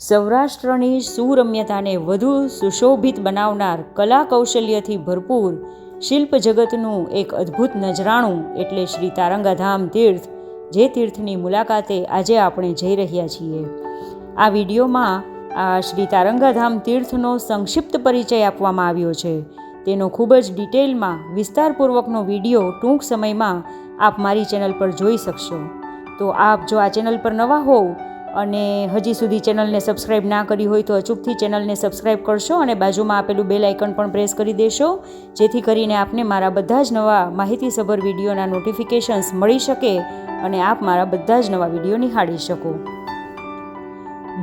સૌરાષ્ટ્રની સુરમ્યતાને વધુ સુશોભિત બનાવનાર કલા કૌશલ્યથી ભરપૂર શિલ્પ જગતનું એક અદ્ભુત નજરાણું એટલે શ્રી તારંગાધામ તીર્થ, જે તીર્થની મુલાકાતે આજે આપણે જઈ રહ્યા છીએ. આ વિડીયોમાં આ શ્રી તારંગાધામ તીર્થનો સંક્ષિપ્ત પરિચય આપવામાં આવ્યો છે. તેનો ખૂબ જ ડિટેલમાં, વિસ્તારપૂર્વકનો વીડિયો ટૂંક સમયમાં આપ મારી ચેનલ પર જોઈ શકશો. તો આપ જો આ ચેનલ પર નવા હોવ અને હજી સુધી ચેનલને સબસ્ક્રાઈબ ના કરી હોય તો અચૂકથી ચેનલને સબસ્ક્રાઈબ કરશો અને બાજુમાં આપેલું બેલ આઇકન પણ પ્રેસ કરી દેશો, જેથી કરીને આપને મારા બધા જ નવા માહિતીસભર વિડીયોના નોટિફિકેશન્સ મળી શકે અને આપ મારા બધા જ નવા વીડિયો નિહાળી શકો.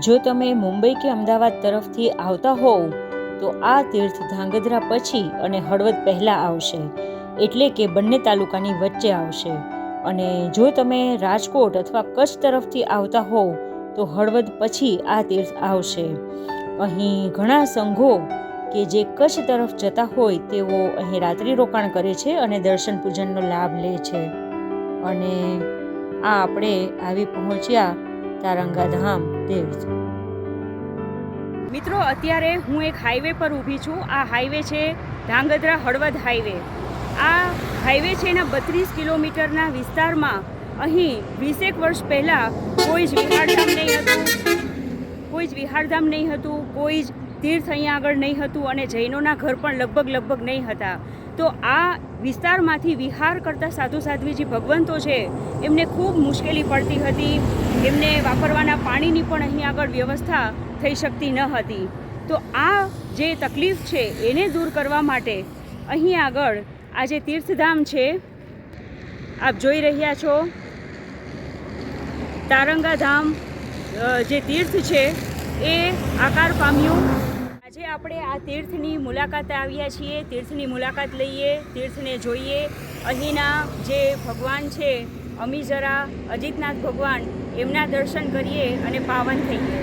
જો તમે મુંબઈ કે અમદાવાદ તરફથી આવતા હોવ, તો આ તીર્થ ધાંગધ્રા પછી અને હળવદ પહેલાં આવશે, એટલે કે બંને તાલુકાની વચ્ચે આવશે. અને જો તમે રાજકોટ અથવા કચ્છ તરફથી આવતા હોવ તો હળવદ પછી આ તીર્થ આવશે. અહીં ઘણા સંઘો કે જે કચ્છ તરફ જતા હોય તેઓ અહીં રાત્રિ રોકાણ કરે છે અને દર્શન પૂજનનો લાભ લે છે. અને આ આપણે આવી પહોંચ્યા તારંગાધામ તીર્થ મિત્રો, અત્યારે હું એક હાઈવે પર ઊભી છું. આ હાઈવે છે ધાંગધ્રા હળવદ હાઈવે આ હાઈવે છે એના બત્રીસ કિલોમીટરના વિસ્તારમાં. અહીં વીસેક વર્ષ પહેલાં કોઈ જ વિહારધામ નહીં હતું. કોઈ જ વિહારધામ નહીં હતું, કોઈ જ તીર્થ અહીંયા આગળ નહીં હતું અને જૈનોના ઘર પણ લગભગ લગભગ નહીં હતા. તો આ વિસ્તારમાંથી વિહાર કરતા સાધુ સાધ્વીજી ભગવંતો છે, એમને ખૂબ મુશ્કેલી પડતી હતી. એમને વાપરવાના પાણીની પણ અહીં આગળ વ્યવસ્થા થઈ શકતી ન હતી. તો આ જે તકલીફ છે એને દૂર કરવા માટે અહીં આગળ આ જે તીર્થધામ છે, આપ જોઈ રહ્યા છો. તારંગાધામ જે તીર્થ છે, એ આકાર પામ્યું. આજે આપણે આ તીર્થની મુલાકાતે આવ્યા છીએ. તીર્થની મુલાકાત લઈએ, તીર્થને જોઈએ. અહીંના જે ભગવાન છે, અમીજરા, અજીતનાથ ભગવાન, એમના દર્શન કરીએ અને પાવન થઈએ.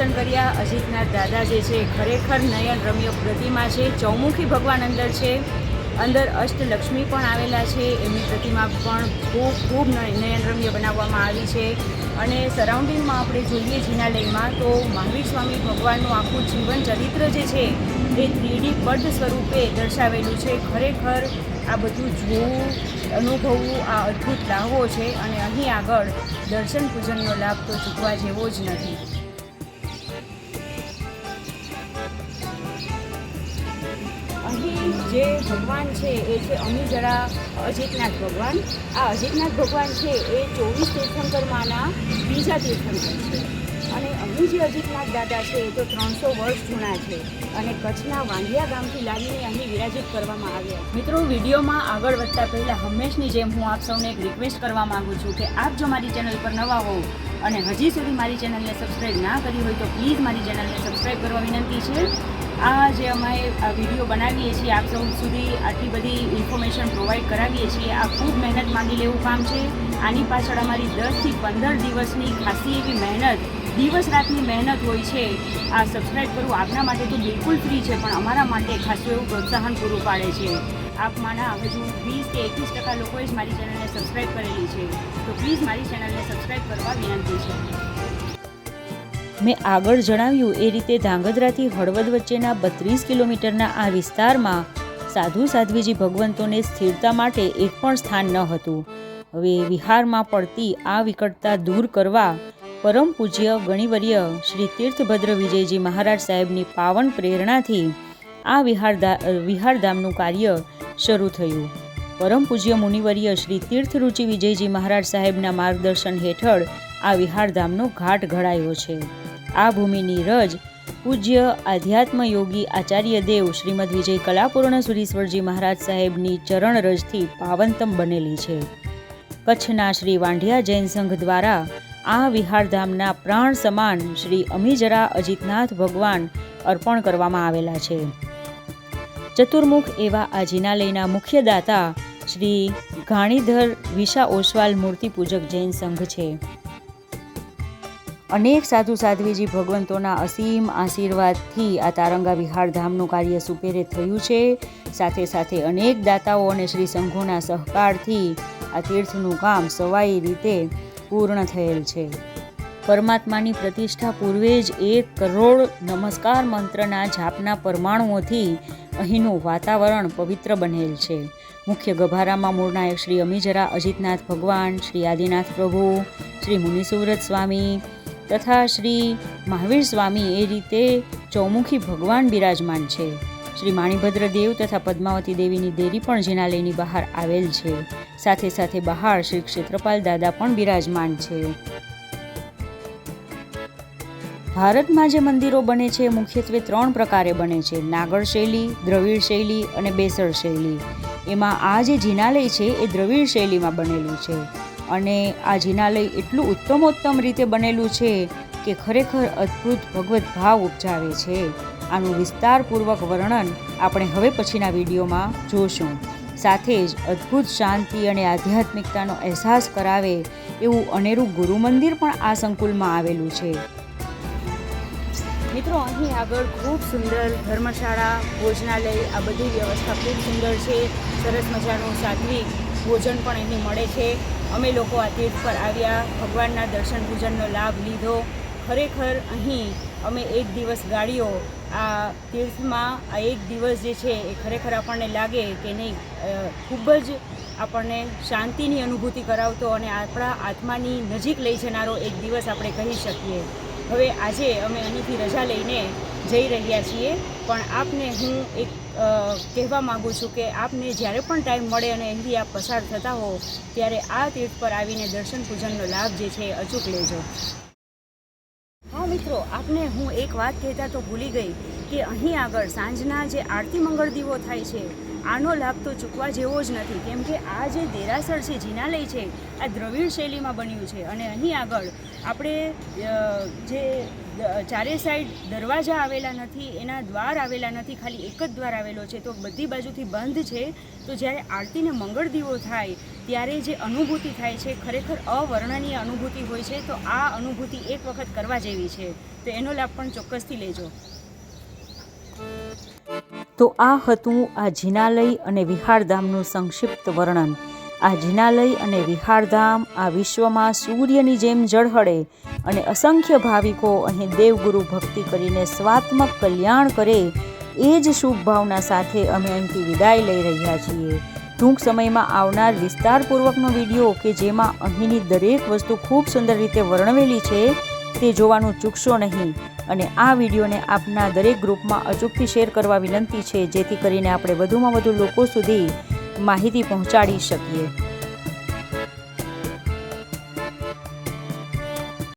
દર્શન કર્યા. અજીતના દાદા જે છે, ખરેખર નયન રમ્ય. પ્રતિમા છે, ચૌમુખી ભગવાન અંદર છે. અંદર અષ્ટલક્ષ્મી પણ આવેલા છે. એમની પ્રતિમા પણ ખૂબ ખૂબ નય- નયનરમ્ય બનાવવામાં આવી છે. અને સરાઉન્ડિંગમાં આપણે જોઈએ જિનાલયમાં, તો મહાવીર સ્વામી ભગવાનનું આખું જીવન ચરિત્ર જે છે, એ થ્રીડી બદ્ધ સ્વરૂપે દર્શાવેલું છે. ખરેખર આ બધું જોવું, અનુભવવું આ અદ્ભુત લાહવો છે. અને અહીં આગળ દર્શન પૂજનનો લાભ તો ચૂકવા જેવો જ નથી. જે ભગવાન છે એ છે અમીજરા અજીતનાથ ભગવાન. આ અજીતનાથ ભગવાન છે એ ચોવીસ તીર્થંકરમાંના બીજા તીર્થંકર છે. અને અહીં જે અજીતનાથ દાદા છે એ તો ત્રણસો વર્ષ જૂના છે અને કચ્છના વાંધિયા ગામથી લાવીને અહીં વિરાજિત કરવામાં આવ્યા મિત્રો, વિડીયોમાં આગળ વધતા પહેલાં હંમેશની જેમ હું આપ સૌને એક રિક્વેસ્ટ કરવા માગું છું કે આપ જો મારી ચેનલ પર નવા હોવ અને હજી સુધી મારી ચેનલને સબસ્ક્રાઈબ ના કરી હોય તો પ્લીઝ મારી ચેનલને સબસ્ક્રાઈબ કરવા વિનંતી છે. આ જે અમે આ વીડિયો બનાવીએ છીએ, આપ સૌ સુધી આટલી બધી ઇન્ફોર્મેશન પ્રોવાઈડ કરાવીએ છીએ, આ ખૂબ મહેનત માંગી લેવું કામ છે. આની પાછળ અમારી દસથી પંદર દિવસની ખાસી એવી મહેનત દિવસ રાતની મહેનત હોય છે. આ સબસ્ક્રાઈબ કરવું આપના માટે તો બિલકુલ ફ્રી છે, પણ અમારા માટે ખાસું એવું પ્રોત્સાહન પૂરું પાડે છે. આપમાંના હજુ વીસ કે એકવીસ ટકા લોકોએ જ મારી ચેનલને સબસ્ક્રાઈબ કરેલી છે, તો પ્લીઝ મારી ચેનલને સબસ્ક્રાઈબ કરવા વિનંતી છે. મેં આગળ જણાવ્યું, એ રીતે ધાંગધ્રાથી હળવદ વચ્ચેના બત્રીસ કિલોમીટરના આ વિસ્તારમાં સાધુ સાધ્વીજી ભગવંતોને સ્થિરતા માટે એક પણ સ્થાન ન હતું. હવે વિહારમાં પડતી આ વિકટતા દૂર કરવા પરમ પૂજ્ય ગણિવર્ય શ્રી તીર્થભદ્ર વિજયજી મહારાજ સાહેબની પાવન પ્રેરણાથી આ વિહારધા વિહારધામનું કાર્ય શરૂ થયું. પરમ પૂજ્ય મુનિવર્ય શ્રી તીર્થરુચિ વિજયજી મહારાજ સાહેબના માર્ગદર્શન હેઠળ આ વિહારધામનો ઘાટ ઘડાયો છે. આ ભૂમિની રજ પૂજ્ય આધ્યાત્મ યોગી આચાર્ય દેવ શ્રીમદ વિજય કલાપૂર્ણ સુરીશ્વરજી મહારાજ સાહેબની ચરણ રજથી પાવનતમ બનેલી છે. કચ્છના શ્રી વાંઢિયા જૈન સંઘ દ્વારા આ વિહારધામના પ્રાણ સમાન શ્રી અમીજરા અજીતનાથ ભગવાન અર્પણ કરવામાં આવેલા છે. ચતુર્મુખ એવા આ જિનાલયના મુખ્ય દાતા શ્રી ઘાણીધર વિશા ઓસવાલ મૂર્તિ પૂજક જૈન સંઘ છે. અનેક સાધુ સાધ્વીજી ભગવંતોના અસીમ આશીર્વાદથી આ તારંગા વિહારધામનું કાર્ય સુપેરે થયું છે. સાથે સાથે અનેક દાતાઓ અને શ્રી સંઘોના સહકારથી આ તીર્થનું કામ સવાઈ રીતે પૂર્ણ થયેલ છે. પરમાત્માની પ્રતિષ્ઠા પૂર્વે જ એક કરોડ નમસ્કાર મંત્રના જાપના પરમાણુઓથી અહીંનું વાતાવરણ પવિત્ર બનેલ છે. મુખ્ય ગભારામાં મૂળનાયક શ્રી અમીજરા, અજીતનાથ ભગવાન, શ્રી આદિનાથ પ્રભુ, શ્રી મુનિસુવ્રત સ્વામી તથા શ્રી મહાવીર સ્વામી એ રીતે ચૌમુખી ભગવાન બિરાજમાન છે. શ્રી માણીભદ્ર દેવ તથા પદ્માવતી દેવીની દેરી પણ જિનાલયની બહાર આવેલ છે. સાથે સાથે બહાર શ્રી ક્ષેત્રપાલ દાદા પણ બિરાજમાન છે. ભારતમાં જે મંદિરો બને છે મુખ્યત્વે ત્રણ પ્રકારે બને છે. નાગર શૈલી, દ્રવિડ શૈલી અને બેસર શૈલી. એમાં આ જે જિનાલય છે એ દ્રવિડ શૈલીમાં બનેલું છે. અને આ જિનાલય એટલું ઉત્તમોત્તમ રીતે બનેલું છે કે ખરેખર અદ્ભુત ભગવત ભાવ ઉપજાવે છે. આનું વિસ્તારપૂર્વક વર્ણન આપણે હવે પછીના વિડીયોમાં જોશું. સાથે જ અદ્ભુત શાંતિ અને આધ્યાત્મિકતાનો અહેસાસ કરાવે એવું અનેરું ગુરુ મંદિર પણ આ સંકુલમાં આવેલું છે. મિત્રો, અહીં આગળ ખૂબ સુંદર ધર્મશાળા, ભોજનાલય, આ બધી વ્યવસ્થા ખૂબ સુંદર છે. સરસ મજાનું સાત્વિક ભોજન પણ અહીં મળે છે. અમે લોકો આ તીર્થ પર આવ્યા, ભગવાનના દર્શન પૂજનનો લાભ લીધો. ખરેખર અહીં અમે એક દિવસ ગાડીઓ આ તીર્થમાં, આ એક દિવસ જે છે એ ખરેખર આપણને લાગે કે નહીં ખૂબ જ આપણને શાંતિની અનુભૂતિ કરાવતો અને આપણા આત્માની નજીક લઈ જનારો એક દિવસ આપણે કહી શકીએ. હવે આજે અમે અહીંથી રજા લઈને જઈ રહ્યા છીએ. પણ આપને હું એક કહેવા માગું છું કે આપને જ્યારે પણ ટાઈમ મળે અને અહીંથી આપ પસાર થતા હો, ત્યારે આ તીર્થ પર આવીને દર્શન પૂજનનો લાભ જે છે અચૂક લેજો. હા, મિત્રો, આપને હું એક વાત કહેતા તો ભૂલી ગઈ કે અહીં આગળ સાંજના જે આરતી મંગળ દીવો થાય છે, આનો લાભ તો ચૂકવા જેવો જ નથી. કેમ કે આ જે દેરાસર છે, જિનાલય છે, આ દ્રવિડ શૈલીમાં બન્યું છે. અને અહીં આગળ આપણે જે ચારે સાઈડ દરવાજા આવેલા નથી, એના દ્વાર આવેલા નથી, ખાલી એક જ દ્વાર આવેલો છે, તો બધી બાજુથી બંધ છે, તો જ્યારે આરતીને મંગળ દીવો થાય, ત્યારે જે અનુભૂતિ થાય છે, ખરેખર અવર્ણનીય અનુભૂતિ હોય છે, તો આ અનુભૂતિ એક વખત કરવા જેવી છે. તો એનો લાભ પણ ચોક્કસથી લેજો. તો આ હતું આ જિનાલય અને વિહારધામનું સંક્ષિપ્ત વર્ણન. આ જિનાલય અને વિહારધામ આ વિશ્વમાં સૂર્યની જેમ ઝળહળે અને અસંખ્ય ભાવિકો અહીં દેવગુરુ ભક્તિ કરીને સ્વાત્મક કલ્યાણ કરે, એ જ શુભ ભાવના સાથે અમે અહીંથી વિદાય લઈ રહ્યા છીએ. ટૂંક સમયમાં આવનાર વિસ્તારપૂર્વકનો વીડિયો કે જેમાં અહીંની દરેક વસ્તુ ખૂબ સુંદર રીતે વર્ણવેલી છે, તે જોવાનું ચૂકશો નહીં અને આ વિડીયોને આપના દરેક ગ્રુપમાં અચૂકથી શેર કરવા વિનંતી છે, જેથી કરીને આપણે વધુમાં વધુ લોકો સુધી માહિતી પહોંચાડી શકીએ.